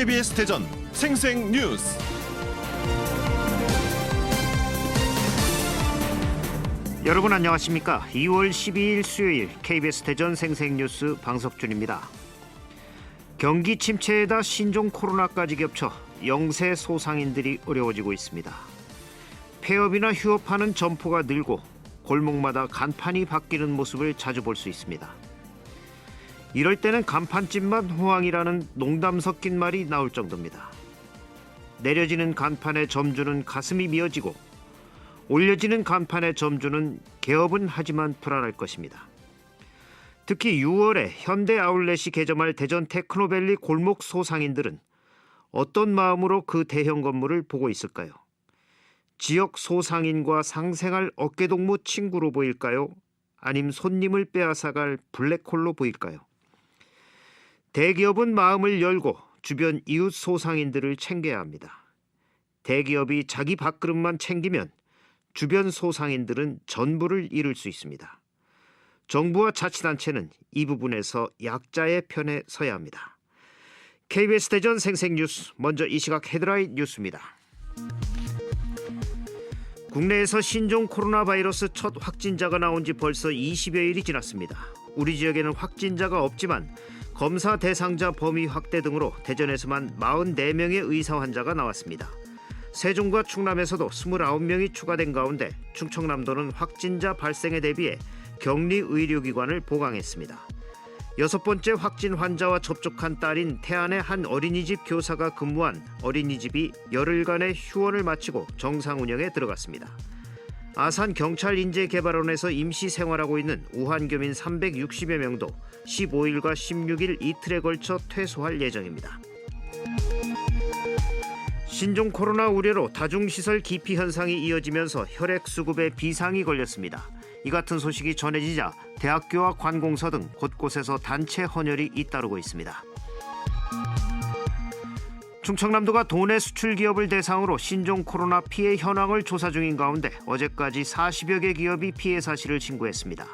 KBS 대전 생생 뉴스. 여러분 안녕하십니까? 2월 12일 수요일 KBS 대전 생생 뉴스 방석준입니다. 경기 침체에다 신종 코로나까지 겹쳐 영세 소상인들이 어려워지고 있습니다. 폐업이나 휴업하는 점포가 늘고 골목마다 간판이 바뀌는 모습을 자주 볼 수 있습니다. 이럴 때는 간판집만 호황이라는 농담 섞인 말이 나올 정도입니다. 내려지는 간판의 점주는 가슴이 미어지고 올려지는 간판의 점주는 개업은 하지만 불안할 것입니다. 특히 6월에 현대 아울렛이 개점할 대전 테크노밸리 골목 소상인들은 어떤 마음으로 그 대형 건물을 보고 있을까요? 지역 소상인과 상생할 어깨동무 친구로 보일까요? 아님 손님을 빼앗아갈 블랙홀로 보일까요? 대기업은 마음을 열고 주변 이웃 소상인들을 챙겨야 합니다. 대기업이 자기 밥그릇만 챙기면 주변 소상인들은 전부를 잃을 수 있습니다. 정부와 자치단체는 이 부분에서 약자의 편에 서야 합니다. KBS 대전 생생뉴스 먼저 이 시각 헤드라인 뉴스입니다. 국내에서 신종 코로나 바이러스 첫 확진자가 나온 지 벌써 20여일이 지났습니다. 우리 지역에는 확진자가 없지만 검사 대상자 범위 확대 등으로 대전에서만 44명의 의사 환자가 나왔습니다. 세종과 충남에서도 29명이 추가된 가운데 충청남도는 확진자 발생에 대비해 격리 의료기관을 보강했습니다. 여섯 번째 확진 환자와 접촉한 딸인 태안의 한 어린이집 교사가 근무한 어린이집이 열흘간의 휴원을 마치고 정상 운영에 들어갔습니다. 아산 경찰 인재 개발원에서 임시 생활하고 있는 우한교민 360여 명도 15일과 16일 이틀에 걸쳐 퇴소할 예정입니다. 신종 코로나 우려로 다중시설 기피 현상이 이어지면서 혈액 수급에 비상이 걸렸습니다. 이 같은 소식이 전해지자 대학교와 관공서 등 곳곳에서 단체 헌혈이 잇따르고 있습니다. 충청남도가 도내 수출 기업을 대상으로 신종 코로나 피해 현황을 조사 중인 가운데 어제까지 40여 개 기업이 피해 사실을 신고했습니다.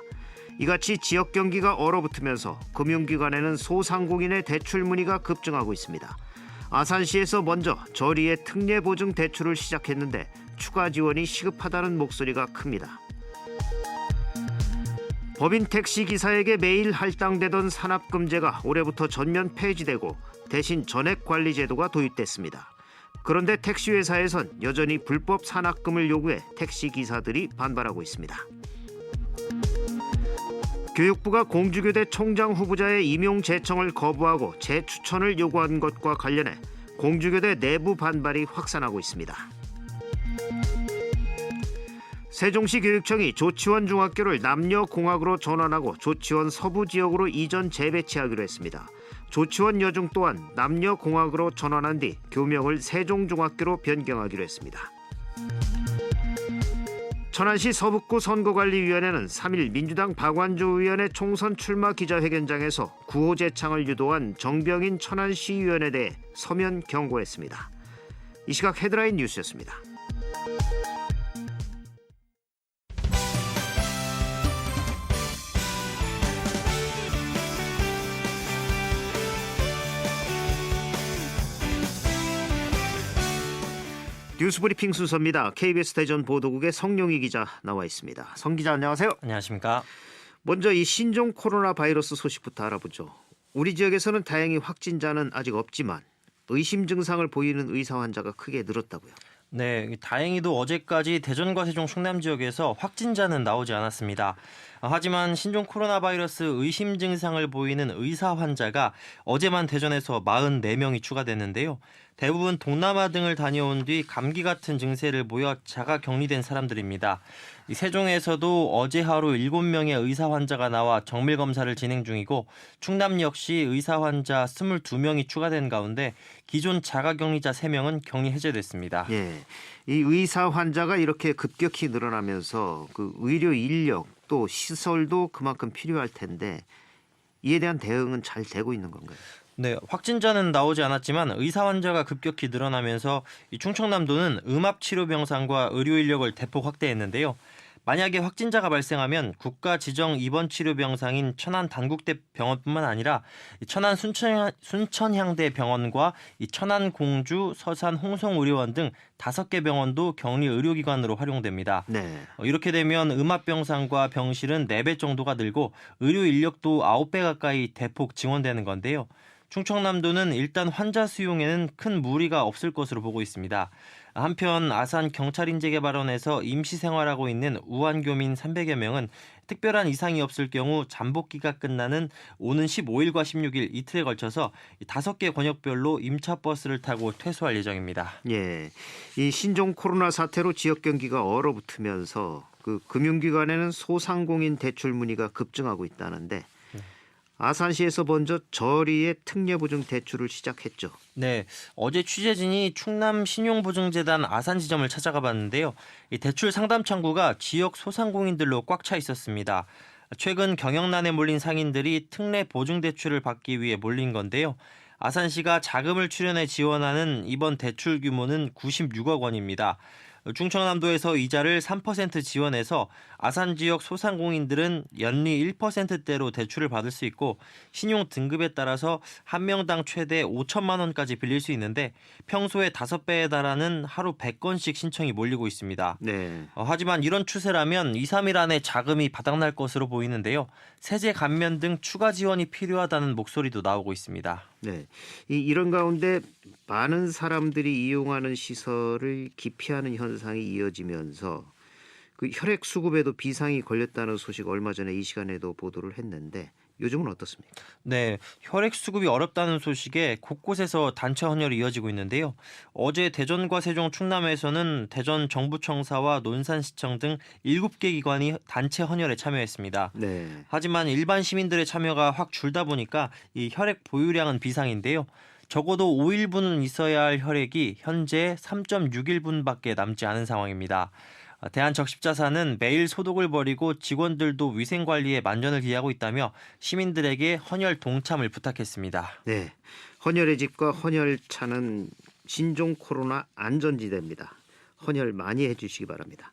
이같이 지역 경기가 얼어붙으면서 금융기관에는 소상공인의 대출 문의가 급증하고 있습니다. 아산시에서 먼저 저리의 특례 보증 대출을 시작했는데 추가 지원이 시급하다는 목소리가 큽니다. 법인 택시 기사에게 매일 할당되던 산업금제가 올해부터 전면 폐지되고 대신 전액 관리 제도가 도입됐습니다. 그런데 택시 회사에선 여전히 불법 산학금을 요구해 택시 기사들이 반발하고 있습니다. 교육부가 공주교대 총장 후보자의 임용 제청을 거부하고 재추천을 요구한 것과 관련해 공주교대 내부 반발이 확산하고 있습니다. 세종시 교육청이 조치원 중학교를 남녀공학으로 전환하고 조치원 서부 지역으로 이전 재배치하기로 했습니다. 조치원 여중 또한 남녀공학으로 전환한 뒤 교명을 세종중학교로 변경하기로 했습니다. 천안시 서북구 선거관리위원회는 3일 민주당 박완주 의원의 총선 출마 기자회견장에서 구호 재창을 유도한 정병인 천안시의원에 대해 서면 경고했습니다. 이 시각 헤드라인 뉴스였습니다. 뉴스브리핑 순서입니다. KBS 대전 보도국의 성룡희 기자 나와 있습니다. 성 기자 안녕하세요. 안녕하십니까. 먼저 이 신종 코로나 바이러스 소식부터 알아보죠. 우리 지역에서는 다행히 확진자는 아직 없지만 의심 증상을 보이는 의사 환자가 크게 늘었다고요. 네, 다행히도 어제까지 대전과 세종 충남 지역에서 확진자는 나오지 않았습니다. 아, 하지만 신종 코로나 바이러스 의심 증상을 보이는 의사 환자가 어제만 대전에서 44명이 추가됐는데요. 대부분 동남아 등을 다녀온 뒤 감기 같은 증세를 보여 자가 격리된 사람들입니다. 이 세종에서도 어제 하루 7명의 의사 환자가 나와 정밀 검사를 진행 중이고 충남 역시 의사 환자 22명이 추가된 가운데 기존 자가 격리자 3명은 격리 해제됐습니다. 예. 이 의사 환자가 이렇게 급격히 늘어나면서 그 의료 인력 또 시설도 그만큼 필요할 텐데 이에 대한 대응은 잘 되고 있는 건가요? 네, 확진자는 나오지 않았지만 의사 환자가 급격히 늘어나면서 이 충청남도는 음압 치료 병상과 의료 인력을 대폭 확대했는데요. 만약에 확진자가 발생하면 국가 지정 입원 치료 병상인 천안 단국대 병원뿐만 아니라 이 천안 순천, 순천향대 병원과 이 천안 공주 서산 홍성의료원 등 다섯 개 병원도 격리 의료기관으로 활용됩니다. 네. 어, 이렇게 되면 음압병상과 병실은 4배 정도가 늘고 의료 인력도 9배 가까이 대폭 증원되는 건데요. 충청남도는 일단 환자 수용에는 큰 무리가 없을 것으로 보고 있습니다. 한편 아산 경찰 인재개발원에서 임시 생활하고 있는 우한교민 300여 명은 특별한 이상이 없을 경우 잠복기가 끝나는 오는 15일과 16일 이틀에 걸쳐서 다섯 개 권역별로 임차 버스를 타고 퇴소할 예정입니다. 예. 이 신종 코로나 사태로 지역 경기가 얼어붙으면서 그 금융기관에는 소상공인 대출 문의가 급증하고 있다는데 아산시에서 먼저 저리의 특례보증 대출을 시작했죠. 네, 어제 취재진이 충남 신용보증재단 아산 지점을 찾아가 봤는데요. 이 대출 상담 창구가 지역 소상공인들로 꽉 차 있었습니다. 최근 경영난에 몰린 상인들이 특례 보증 대출을 받기 위해 몰린 건데요. 아산시가 자금을 출연해 지원하는 이번 대출 규모는 96억 원입니다. 충청남도에서 이자를 3% 지원해서 아산 지역 소상공인들은 연리 1%대로 대출을 받을 수 있고 신용 등급에 따라서 한 명당 최대 5천만 원까지 빌릴 수 있는데 평소의 5배에 달하는 하루 100건씩 신청이 몰리고 있습니다. 네. 어, 하지만 이런 추세라면 2, 3일 안에 자금이 바닥날 것으로 보이는데요. 세제 감면 등 추가 지원이 필요하다는 목소리도 나오고 있습니다. 네. 이 이런 가운데 많은 사람들이 이용하는 시설을 기피하는 현상이 이어지면서 그 혈액 수급에도 비상이 걸렸다는 소식 얼마 전에 이 시간에도 보도를 했는데 요즘은 어떻습니까? 네, 혈액 수급이 어렵다는 소식에 곳곳에서 단체 헌혈이 이어지고 있는데요. 어제 대전과 세종, 충남에서는 대전 정부청사와 논산시청 등 7개 기관이 단체 헌혈에 참여했습니다. 네. 하지만 일반 시민들의 참여가 확 줄다 보니까 이 혈액 보유량은 비상인데요. 적어도 5일분은 있어야 할 혈액이 현재 3.61분밖에 남지 않은 상황입니다. 아, 대한적십자사는 매일 소독을 벌이고 직원들도 위생 관리에 만전을 기하고 있다며 시민들에게 헌혈 동참을 부탁했습니다. 네. 헌혈의 집과 헌혈차는 신종 코로나 안전지대입니다. 헌혈 많이 해주시기 바랍니다.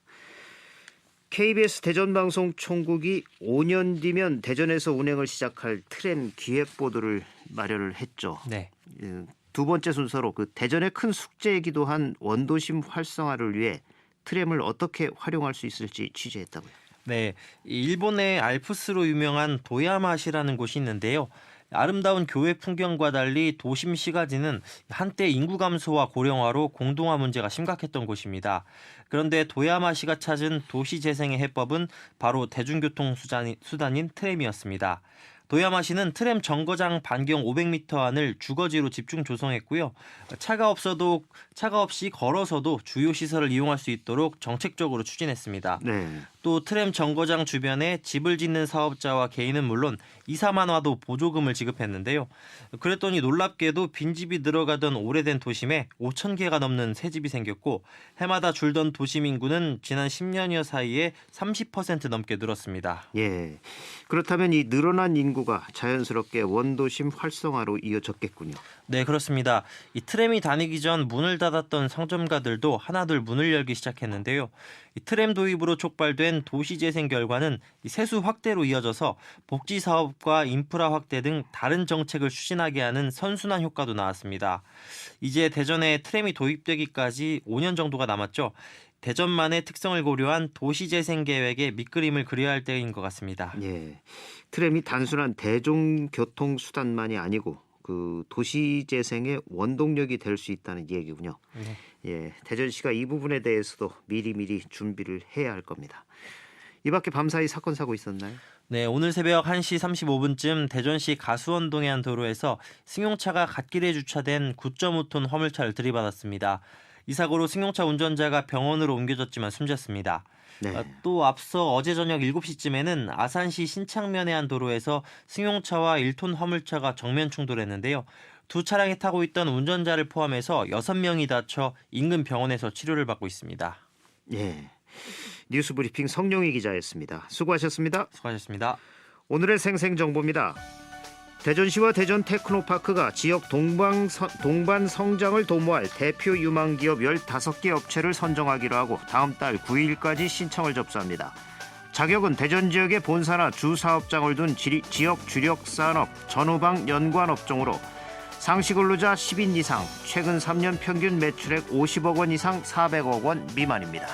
KBS 대전방송 총국이 5년 뒤면 대전에서 운행을 시작할 트램 기획 보도를 마련을 했죠. 네. 예, 두 번째 순서로 그 대전의 큰 숙제이기도 한 원도심 활성화를 위해 트램을 어떻게 활용할 수 있을지 취재했다고요. 네, 이 일본의 알프스로 유명한 도야마시라는 곳이 있는데요. 아름다운 교외 풍경과 달리 도심 시가지는 한때 인구 감소와 고령화로 공동화 문제가 심각했던 곳입니다. 그런데 도야마시가 찾은 도시 재생의 해법은 바로 대중교통 수단인 트램이었습니다. 도야마시는 트램 정거장 반경 500m 안을 주거지로 집중 조성했고요. 차가 없어도 차가 없이 걸어서도 주요 시설을 이용할 수 있도록 정책적으로 추진했습니다. 네. 또 트램 정거장 주변에 집을 짓는 사업자와 개인은 물론 2, 4만 와도 보조금을 지급했는데요. 그랬더니 놀랍게도 빈집이 늘어가던 오래된 도심에 5천 개가 넘는 새 집이 생겼고 해마다 줄던 도심 인구는 지난 10년여 사이에 30% 넘게 늘었습니다. 예. 그렇다면 이 늘어난 인구가 자연스럽게 원도심 활성화로 이어졌겠군요. 네, 그렇습니다. 이 트램이 다니기 전 문을 닫았던 상점가들도 하나둘 문을 열기 시작했는데요. 이 트램 도입으로 촉발된 도시 재생 결과는 이 세수 확대로 이어져서 복지 사업과 인프라 확대 등 다른 정책을 추진하게 하는 선순환 효과도 나왔습니다. 이제 대전에 트램이 도입되기까지 5년 정도가 남았죠. 대전만의 특성을 고려한 도시 재생 계획의 밑그림을 그려야 할 때인 것 같습니다. 예. 트램이 단순한 대중교통 수단만이 아니고 그 도시 재생의 원동력이 될 수 있다는 얘기군요. 네. 예. 대전시가 이 부분에 대해서도 미리미리 준비를 해야 할 겁니다. 이 밖에 밤사이 사건 사고 있었나요? 네, 오늘 새벽 1시 35분쯤 대전시 가수원동의 한 도로에서 승용차가 갓길에 주차된 9.5톤 화물차를 들이받았습니다. 이 사고로 승용차 운전자가 병원으로 옮겨졌지만 숨졌습니다. 네. 아, 또 앞서 어제 저녁 7시쯤에는 아산시 신창면의 한 도로에서 승용차와 1톤 화물차가 정면 충돌했는데요. 두 차량에 타고 있던 운전자를 포함해서 6명이 다쳐 인근 병원에서 치료를 받고 있습니다. 예. 뉴스 브리핑 성룡희 기자였습니다. 수고하셨습니다. 수고하셨습니다. 오늘의 생생 정보입니다. 대전시와 대전 테크노파크가 지역 동방 서- 동반 성장을 도모할 대표 유망 기업 15개 업체를 선정하기로 하고 다음 달 9일까지 신청을 접수합니다. 자격은 대전 지역의 본사나 주 사업장을 둔 지, 지역 주력 산업, 전후방 연관 업종으로 상시 근로자 10인 이상, 최근 3년 평균 매출액 50억 원 이상 400억 원 미만입니다.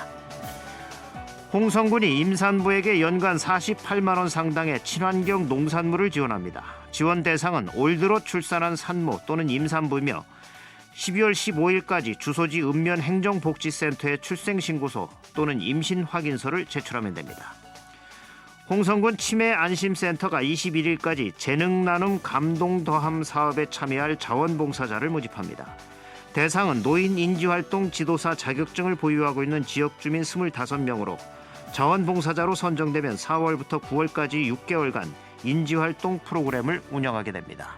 홍성군이 임산부에게 연간 48만 원 상당의 친환경 농산물을 지원합니다. 지원 대상은 올 들어 출산한 산모 또는 임산부며 12월 15일까지 주소지 읍면 행정복지센터에 출생신고서 또는 임신 확인서를 제출하면 됩니다. 홍성군 치매 안심센터가 21일까지 재능 나눔 감동 더함 사업에 참여할 자원봉사자를 모집합니다. 대상은 노인 인지활동 지도사 자격증을 보유하고 있는 지역 주민 25명으로 자원봉사자로 선정되면 4월부터 9월까지 6개월간 인지활동 프로그램을 운영하게 됩니다.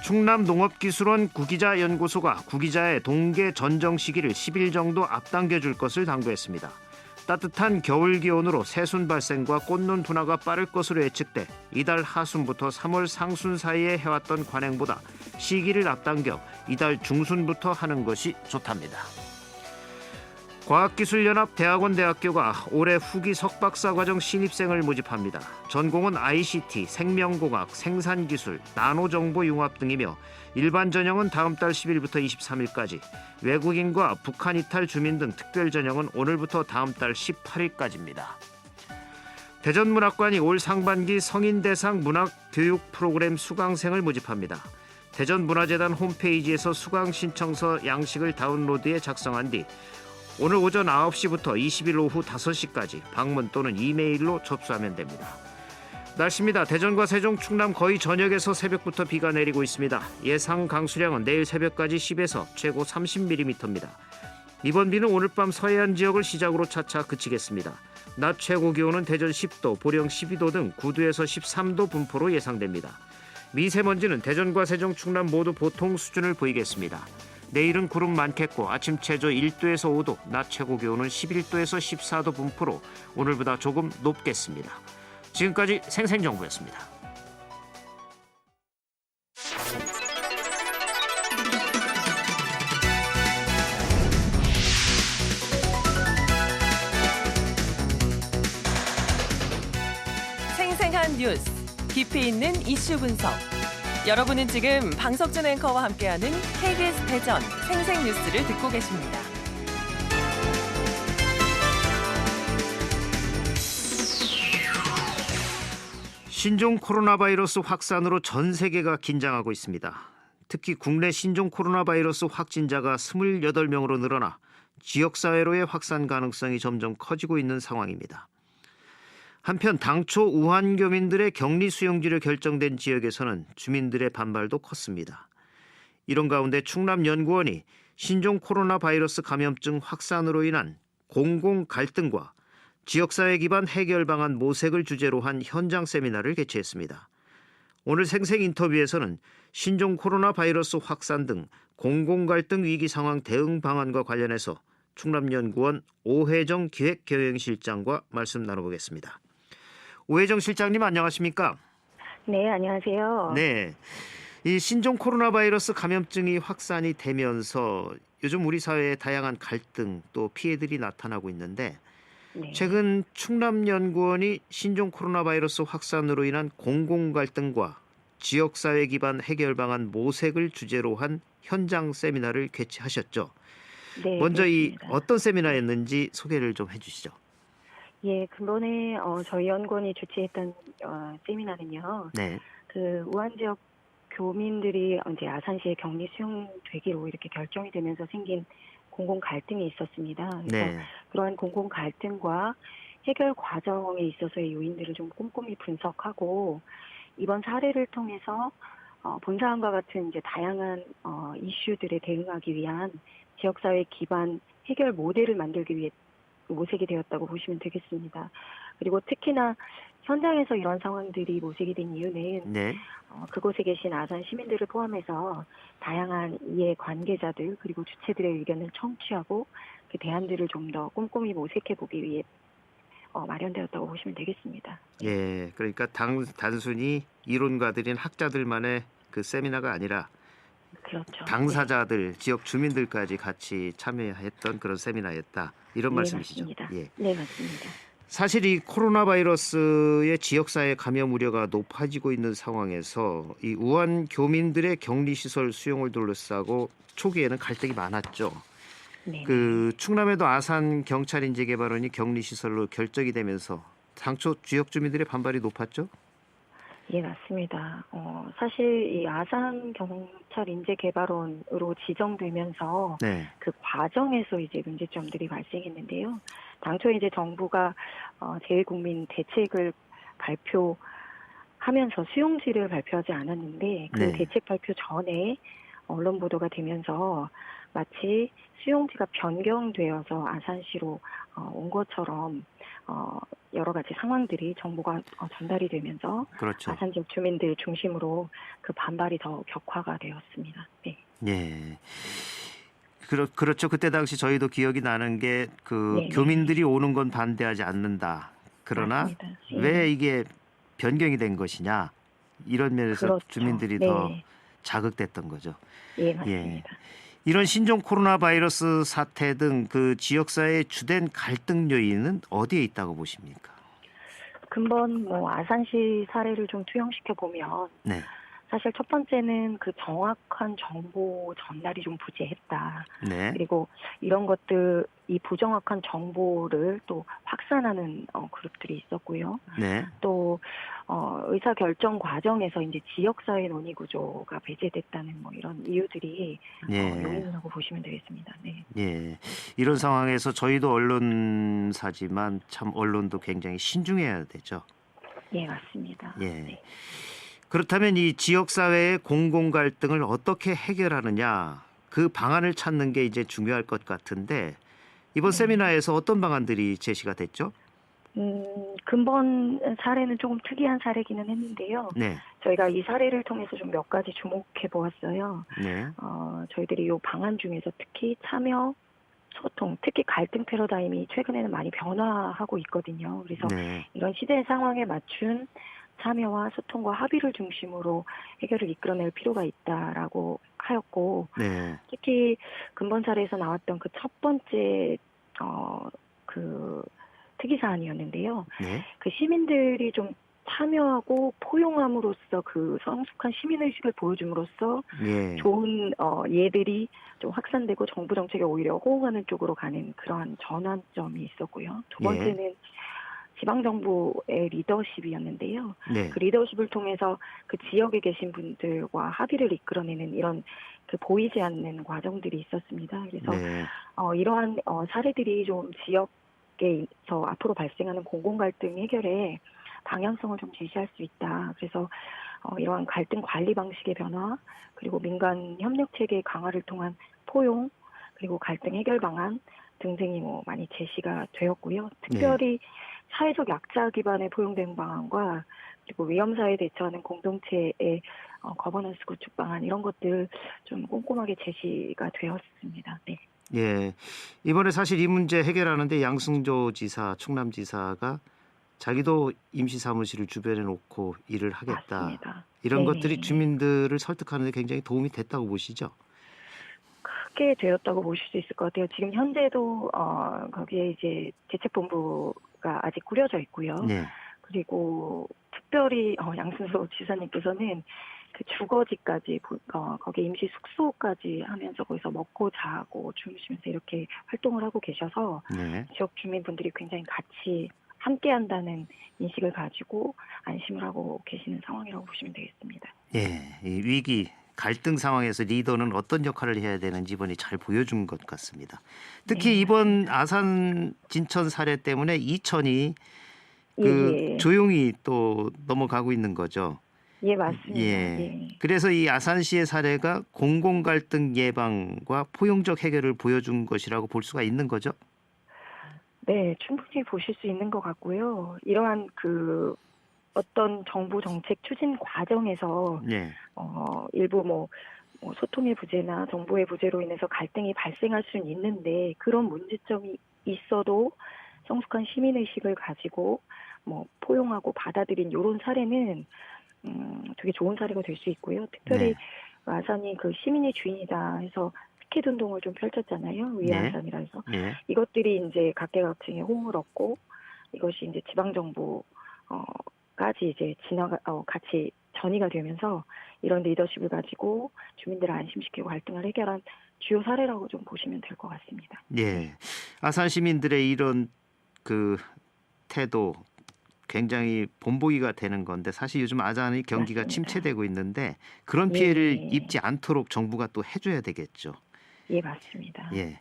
충남농업기술원 구기자 연구소가 구기자의 동계 전정 시기를 10일 정도 앞당겨 줄 것을 당부했습니다. 따뜻한 겨울 기온으로 새순 발생과 꽃눈 분화가 빠를 것으로 예측돼 이달 하순부터 3월 상순 사이에 해왔던 관행보다 시기를 앞당겨 이달 중순부터 하는 것이 좋답니다. 과학기술연합 대학원대학교가 올해 후기 석박사 과정 신입생을 모집합니다. 전공은 ICT, 생명공학, 생산기술, 나노정보융합 등이며 일반 전형은 다음 달 10일부터 23일까지, 외국인과 북한 이탈 주민 등 특별 전형은 오늘부터 다음 달 18일까지입니다. 대전문학관이 올 상반기 성인 대상 문학 교육 프로그램 수강생을 모집합니다. 대전문화재단 홈페이지에서 수강 신청서 양식을 다운로드해 작성한 뒤 오늘 오전 9시부터 20일 오후 5시까지 방문 또는 이메일로 접수하면 됩니다. 날씨입니다. 대전과 세종, 충남 거의 전역에서 새벽부터 비가 내리고 있습니다. 예상 강수량은 내일 새벽까지 10에서 최고 30mm입니다. 이번 비는 오늘 밤 서해안 지역을 시작으로 차차 그치겠습니다. 낮 최고 기온은 대전 10도, 보령 12도 등 9도에서 13도 분포로 예상됩니다. 미세먼지는 대전과 세종, 충남 모두 보통 수준을 보이겠습니다. 내일은 구름 많겠고 아침 최저 1도에서 5도, 낮 최고 기온은 11도에서 14도 분포로 오늘보다 조금 높겠습니다. 지금까지 생생정보였습니다. 뉴스, 깊이 있는 이슈 분석. 여러분은 지금 방석준 앵커와 함께하는 KBS 대전 생생 뉴스를 듣고 계십니다. 신종 코로나 바이러스 확산으로 전 세계가 긴장하고 있습니다. 특히 국내 신종 코로나 바이러스 확진자가 28명으로 늘어나 지역 사회로의 확산 가능성이 점점 커지고 있는 상황입니다. 한편 당초 우한 교민들의 격리 수용지를 결정된 지역에서는 주민들의 반발도 컸습니다. 이런 가운데 충남연구원이 신종 코로나 바이러스 감염증 확산으로 인한 공공 갈등과 지역사회 기반 해결 방안 모색을 주제로 한 현장 세미나를 개최했습니다. 오늘 생생 인터뷰에서는 신종 코로나 바이러스 확산 등 공공 갈등 위기 상황 대응 방안과 관련해서 충남연구원 오혜정 기획경영실장과 말씀 나눠보겠습니다. 오혜정 실장님 안녕하십니까? 네, 안녕하세요. 네. 이 신종 코로나 바이러스 감염증이 확산이 되면서 요즘 우리 사회에 다양한 갈등 또 피해들이 나타나고 있는데 네. 최근 충남연구원이 신종 코로나 바이러스 확산으로 인한 공공 갈등과 지역 사회 기반 해결 방안 모색을 주제로 한 현장 세미나를 개최하셨죠. 네, 먼저 이 그렇습니다. 어떤 세미나였는지 소개를 좀 해주시죠. 예, 근본에 어, 저희 연구원이 주최했던 어, 세미나는요. 네, 그 우한 지역 교민들이 이제 아산시에 격리 수용되기로 이렇게 결정이 되면서 생긴 공공 갈등이 있었습니다. 그래서 네, 그러한 공공 갈등과 해결 과정에 있어서의 요인들을 좀 꼼꼼히 분석하고 이번 사례를 통해서 어, 본 사안과 같은 이제 다양한 어, 이슈들에 대응하기 위한 지역사회 기반 해결 모델을 만들기 위해 모색이 되었다고 보시면 되겠습니다. 그리고 특히나 현장에서 이런 상황들이 모색이 된 이유는 네, 어, 그곳에 계신 아산 시민들을 포함해서 다양한 이해 관계자들 그리고 주체들의 의견을 청취하고 그 대안들을 좀 더 꼼꼼히 모색해 보기 위해 어, 마련되었다고 보시면 되겠습니다. 예. 그러니까 당, 단순히 이론가들인 학자들만의 그 세미나가 아니라 그렇죠. 당사자들, 지역 주민들까지 같이 참여했던 그런 세미나였다. 이런 네, 말씀이시죠? 맞습니다. 예. 네, 맞습니다. 사실 이 코로나 바이러스의 지역사회 감염 우려가 높아지고 있는 상황에서 이 우한 교민들의 격리 시설 수용을 둘러싸고 초기에는 갈등이 많았죠. 네. 그 충남에도 아산 경찰 인재 개발원이 격리 시설로 결정이 되면서 당초 지역 주민들의 반발이 높았죠. 예, 맞습니다. 어, 사실 이 아산 경찰 인재 개발원으로 지정되면서 네, 그 과정에서 이제 문제점들이 발생했는데요. 당초 이제 정부가 어, 제일국민 대책을 발표하면서 수용지를 발표하지 않았는데 그 네. 대책 발표 전에 언론 보도가 되면서 마치 수용지가 변경되어서 아산시로 어, 온 것처럼 어, 여러 가지 상황들이 정보가 어, 전달이 되면서 그렇죠. 아산 지역 주민들 중심으로 그 반발이 더 격화가 되었습니다. 네. 예. 그렇 그렇죠. 그때 당시 저희도 기억이 나는 게그 네네. 교민들이 오는 건 반대하지 않는다. 그러나. 예. 왜 이게 변경이 된 것이냐 이런 면에서 그렇죠. 주민들이 네. 더 자극됐던 거죠. 예, 맞습니다. 이런 신종 코로나 바이러스 사태 등 그 지역사회의 주된 갈등 요인은 어디에 있다고 보십니까? 근본 뭐 아산시 사례를 좀 투영시켜 보면 네, 사실 첫 번째는 그 정확한 정보 전달이 좀 부재했다. 네, 그리고 이런 것들 이 부정확한 정보를 또 확산하는 어, 그룹들이 있었고요. 네, 또 어, 의사 결정 과정에서 이제 지역사회 논의 구조가 배제됐다는 뭐 이런 이유들이 어, 예, 요인이라고 보시면 되겠습니다. 네. 예. 이런 상황에서 저희도 언론사지만 참 언론도 굉장히 신중해야 되죠. 예, 맞습니다. 예. 네. 그렇다면 이 지역 사회의 공공 갈등을 어떻게 해결하느냐 그 방안을 찾는 게 이제 중요할 것 같은데 이번 네. 세미나에서 어떤 방안들이 제시가 됐죠? 음, 근본 사례는 조금 특이한 사례기는 했는데요. 네, 저희가 이 사례를 통해서 좀 몇 가지 주목해 보았어요. 네, 어, 저희들이 이 방안 중에서 특히 참여, 소통, 특히 갈등 패러다임이 최근에는 많이 변화하고 있거든요. 그래서 네, 이런 시대 상황에 맞춘 참여와 소통과 합의를 중심으로 해결을 이끌어낼 필요가 있다라고 하였고, 네, 특히 근본 사례에서 나왔던 그 첫 번째 어, 그 특이 사안이었는데요. 네, 그 시민들이 좀 참여하고 포용함으로써 그 성숙한 시민의식을 보여줌으로써 예, 좋은 어, 예들이 좀 확산되고 정부 정책에 오히려 호응하는 쪽으로 가는 그러한 전환점이 있었고요. 두 예. 번째는 지방 정부의 리더십이었는데요. 네, 그 리더십을 통해서 그 지역에 계신 분들과 합의를 이끌어내는 이런 그 보이지 않는 과정들이 있었습니다. 그래서 네, 어, 이러한 어, 사례들이 좀 지역에서 앞으로 발생하는 공공 갈등 해결에 방향성을 좀 제시할 수 있다. 그래서 어, 이러한 갈등 관리 방식의 변화, 그리고 민간 협력 체계 강화를 통한 포용, 그리고 갈등 해결 방안 등등이 뭐 많이 제시가 되었고요. 특별히 사회적 약자 기반의 포용 대응 방안과 그리고 위험사에 대처하는 공동체의 어, 거버넌스 구축 방안 이런 것들 좀 꼼꼼하게 제시가 되었습니다. 네. 예. 이번에 사실 이 문제 해결하는데 양승조 지사, 충남 지사가 자기도 임시 사무실을 주변에 놓고 일을 하겠다. 맞습니다. 이런 네네. 것들이 주민들을 설득하는 데 굉장히 도움이 됐다고 보시죠? 크게 되었다고 보실 수 있을 것 같아요. 지금 현재도 어, 거기에 이제 대책본부 가 아직 꾸려져 있고요. 네. 그리고 특별히 어, 양순소 지사님께서는 그 주거지까지 보- 어, 거기 임시 숙소까지 하면서 거기서 먹고 자고 주무시면서 이렇게 활동을 하고 계셔서 네. 지역 주민분들이 굉장히 같이 함께 한다는 인식을 가지고 안심을 하고 계시는 상황이라고 보시면 되겠습니다. 예, 이 위기 갈등 상황에서 리더는 어떤 역할을 해야 되는지 이번에 잘 보여준 것 같습니다. 특히 네, 이번 아산 진천 사례 때문에 이천이 그 예, 예. 조용히 또 넘어가고 있는 거죠. 예, 맞습니다. 예. 예. 그래서 이 아산시의 사례가 공공 갈등 예방과 포용적 해결을 보여준 것이라고 볼 수가 있는 거죠. 네, 충분히 보실 수 있는 것 같고요. 이러한 그 어떤 정부 정책 추진 과정에서 예, 어 일부 뭐, 뭐 소통의 부재나 정보의 부재로 인해서 갈등이 발생할 수는 있는데 그런 문제점이 있어도 성숙한 시민 의식을 가지고 뭐 포용하고 받아들인 이런 사례는 음 되게 좋은 사례가 될 수 있고요. 특별히 네. 아산이 그 시민이 주인이다 해서 피켓 운동을 좀 펼쳤잖아요. 위아산이라 해서. 예, 이것들이 이제 각계각층의 호응을 얻고 이것이 이제 지방 정부 어 까지 이제 지나가 어, 같이 전이가 되면서 이런 리더십을 가지고 주민들을 안심시키고 갈등을 해결한 주요 사례라고 좀 보시면 될 것 같습니다. 예. 아산 시민들의 이런 그 태도 굉장히 본보기가 되는 건데 사실 요즘 아산이 경기가 맞습니다. 침체되고 있는데 그런 예. 피해를 입지 않도록 정부가 또 해줘야 되겠죠. 예, 맞습니다. 예.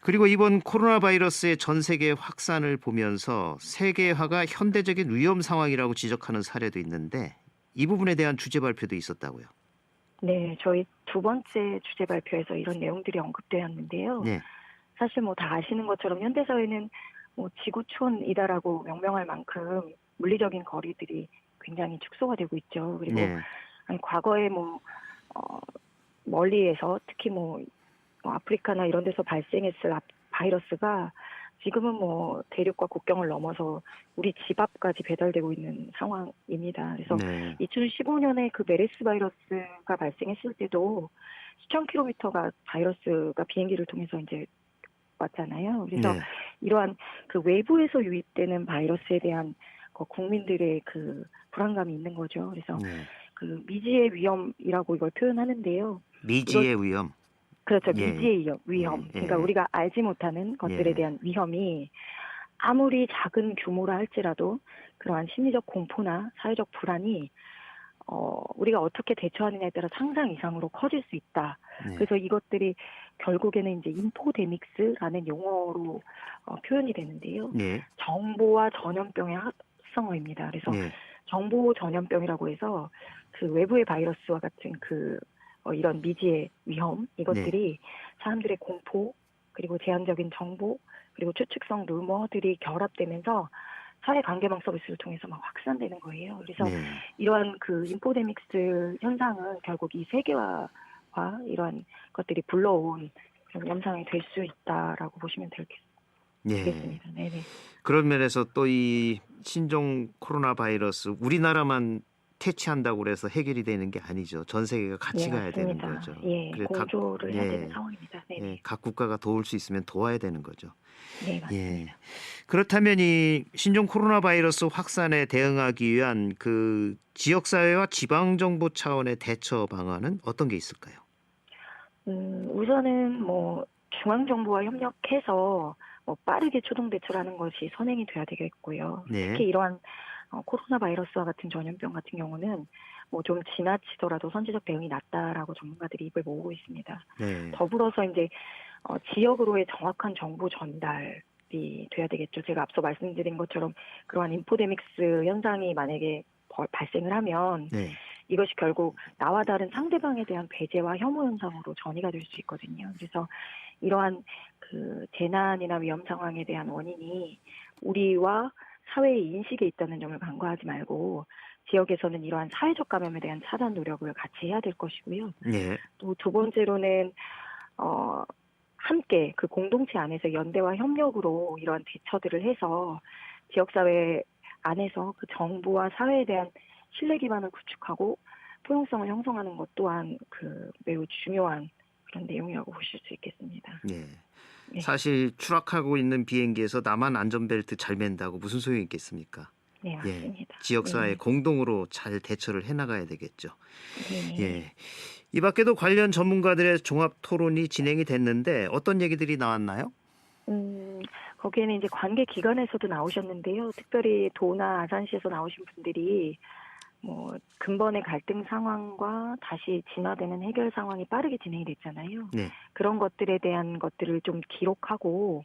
그리고 이번 코로나 바이러스의 전 세계 확산을 보면서 세계화가 현대적인 위험 상황이라고 지적하는 사례도 있는데 이 부분에 대한 주제 발표도 있었다고요. 네, 저희 두 번째 주제 발표에서 이런 내용들이 언급되었는데요. 네. 사실 뭐 다 아시는 것처럼 현대 사회는 뭐 지구촌이다라고 명명할 만큼 물리적인 거리들이 굉장히 축소가 되고 있죠. 그리고 네. 아니, 과거에 뭐 어, 멀리에서 특히 뭐 어, 아프리카나 이런 데서 발생했을 아- 바이러스가 지금은 뭐 대륙과 국경을 넘어서 우리 집 앞까지 배달되고 있는 상황입니다. 그래서 네. 2015년에 그 메르스 바이러스가 발생했을 때도 수천 킬로미터가 바이러스가 비행기를 통해서 이제 왔잖아요. 그래서 네. 이러한 그 외부에서 유입되는 바이러스에 대한 그 국민들의 그 불안감이 있는 거죠. 그래서 네. 그 미지의 위험이라고 이걸 표현하는데요. 미지의 위험. 그렇죠. 예. 미지의 위험. 위험. 예, 예. 그러니까 우리가 알지 못하는 것들에 예. 대한 위험이 아무리 작은 규모라 할지라도 그러한 심리적 공포나 사회적 불안이 어, 우리가 어떻게 대처하느냐에 따라 상상 이상으로 커질 수 있다. 네. 그래서 이것들이 결국에는 이제 인포데믹스라는 용어로 어, 표현이 되는데요. 네. 정보와 전염병의 합성어입니다. 그래서 네. 정보 전염병이라고 해서 그 외부의 바이러스와 같은 그 어, 이런 미지의 위험 이것들이 사람들의 공포 그리고 제한적인 정보 그리고 추측성 루머들이 결합되면서 사회 관계망 서비스를 통해서 막 확산되는 거예요. 그래서 네. 이러한 그 인포데믹스 현상은 결국 이 세계화와 이러한 것들이 불러온 그런 현상이 될 수 있다라고 보시면 네. 되겠습니다. 네네. 그런 면에서 또 이 신종 코로나 바이러스 우리나라만 퇴치한다고 그래서 해결이 되는 게 아니죠. 전 세계가 같이 예, 가야 되는 맞습니다. 거죠. 예, 그래, 각- 공조를 해야 예. 되는 상황입니다. 네네. 예, 각 국가가 도울 수 있으면 도와야 되는 거죠. 네. 예. 그렇다면 이 신종 코로나 바이러스 확산에 대응하기 위한 그 지역 사회와 지방 정부 차원의 대처 방안은 어떤 게 있을까요? 음, 우선은 뭐 중앙 정부와 협력해서 뭐 빠르게 초동 대처라는 것이 선행이 돼야 되겠고요. 네. 특히 이러한 어, 코로나 바이러스와 같은 전염병 같은 경우는 뭐 좀 지나치더라도 선제적 대응이 낫다라고 전문가들이 입을 모으고 있습니다. 네. 더불어서 이제 어, 지역으로의 정확한 정보 전달이 돼야 되겠죠. 제가 앞서 말씀드린 것처럼 그러한 인포데믹스 현상이 만약에 벌- 발생을 하면 네. 이것이 결국 나와 다른 상대방에 대한 배제와 혐오 현상으로 전이가 될 수 있거든요. 그래서 이러한 그 재난이나 위험 상황에 대한 원인이 우리와 사회의 인식에 있다는 점을 간과하지 말고 지역에서는 이러한 사회적 감염에 대한 차단 노력을 같이 해야 될 것이고요. 네. 또두 번째로는 어 함께 그 공동체 안에서 연대와 협력으로 이러한 대처들을 해서 지역사회 안에서 그 정부와 사회에 대한 신뢰 기반을 구축하고 포용성을 형성하는 것 또한 그 매우 중요한 그런 내용이라고 보실 수 있겠습니다. 네. 네. 사실 추락하고 있는 비행기에서 나만 안전벨트 잘 맨다고 무슨 소용이 있겠습니까? 네, 예. 맞습니다. 지역사회 네. 공동으로 잘 대처를 해나가야 되겠죠. 네. 예. 이 밖에도 관련 전문가들의 종합 토론이 진행이 됐는데 어떤 얘기들이 나왔나요? 음, 거기에는 이제 관계 기관에서도 나오셨는데요. 특별히 도나 아산시에서 나오신 분들이 뭐 근본의 갈등 상황과 다시 진화되는 해결 상황이 빠르게 진행이 됐잖아요. 네. 그런 것들에 대한 것들을 좀 기록하고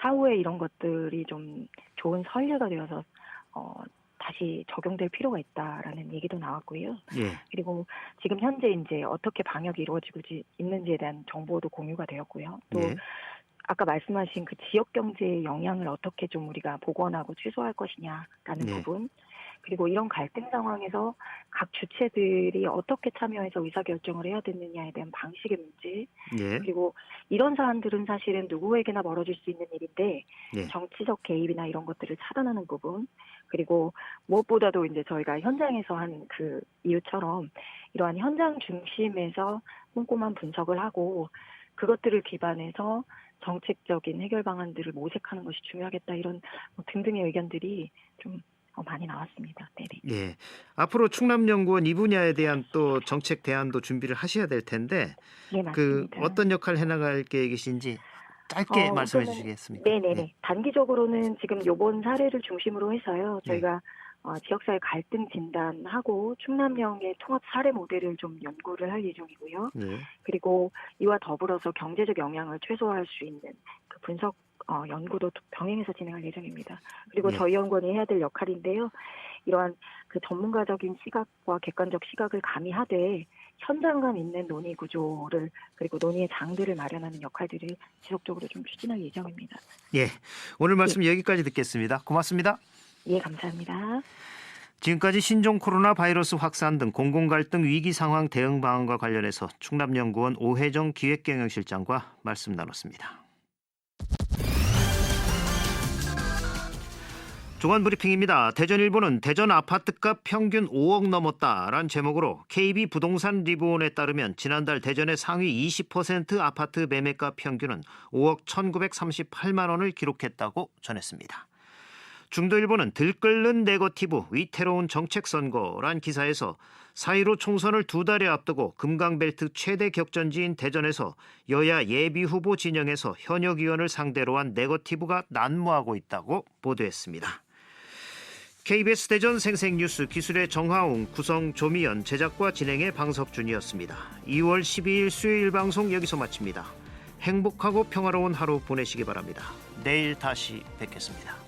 사후에 이런 것들이 좀 좋은 선례가 되어서 어, 다시 적용될 필요가 있다라는 얘기도 나왔고요. 예. 그리고 지금 현재 이제 어떻게 방역이 이루어지고 지- 있는지에 대한 정보도 공유가 되었고요. 또 네. 아까 말씀하신 그 지역 경제의 영향을 어떻게 좀 우리가 복원하고 최소화할 것이냐라는 네. 부분 그리고 이런 갈등 상황에서 각 주체들이 어떻게 참여해서 의사결정을 해야 되느냐에 대한 방식의 문제 예. 그리고 이런 사안들은 사실은 누구에게나 벌어질 수 있는 일인데 네. 정치적 개입이나 이런 것들을 차단하는 부분 그리고 무엇보다도 이제 저희가 현장에서 한 그 이유처럼 이러한 현장 중심에서 꼼꼼한 분석을 하고 그것들을 기반해서 정책적인 해결 방안들을 모색하는 것이 중요하겠다 이런 뭐 등등의 의견들이 좀 어, 많이 나왔습니다. 네네. 예. 앞으로 충남연구원 이 분야에 대한 또 정책 대안도 준비를 하셔야 될 텐데 네그 맞습니다. 어떤 역할 해나갈 계획이신지 짧게 어, 말씀해 주시겠습니까? 네네네. 네. 단기적으로는 지금 요번 사례를 중심으로 해서요. 저희가 어, 지역사회 갈등 진단하고 충남형의 통합 사례 모델을 좀 연구를 할 예정이고요. 예. 그리고 이와 더불어서 경제적 영향을 최소화할 수 있는 그 분석 어, 연구도 병행해서 진행할 예정입니다. 그리고 네. 저희 연구원이 해야 될 역할인데요. 이러한 그 전문가적인 시각과 객관적 시각을 가미하되 현장감 있는 논의 구조를 그리고 논의의 장들을 마련하는 역할들을 지속적으로 좀 추진할 예정입니다. 예. 오늘 말씀 여기까지 듣겠습니다. 고맙습니다. 예, 감사합니다. 지금까지 신종 코로나 바이러스 확산 등 공공 갈등 위기 상황 대응 방안과 관련해서 충남연구원 오혜정 기획경영실장과 말씀 나눴습니다. 조간 브리핑입니다. 대전일보는 대전 아파트값 평균 5억 넘었다란 제목으로 KB 부동산 리본에 따르면 지난달 대전의 상위 20% 아파트 매매가 평균은 5억 1,938만 원을 기록했다고 전했습니다. 중도일보는 들끓는 네거티브 위태로운 정책 선거란 기사에서 4.15 총선을 두 달에 앞두고 금강벨트 최대 격전지인 대전에서 여야 예비 후보 진영에서 현역 의원을 상대로 한 네거티브가 난무하고 있다고 보도했습니다. KBS 대전 생생뉴스 기술의 정하웅, 구성 조미연, 제작과 진행의 방석준이었습니다. 2월 12일 수요일 방송 여기서 마칩니다. 행복하고 평화로운 하루 보내시기 바랍니다. 내일 다시 뵙겠습니다.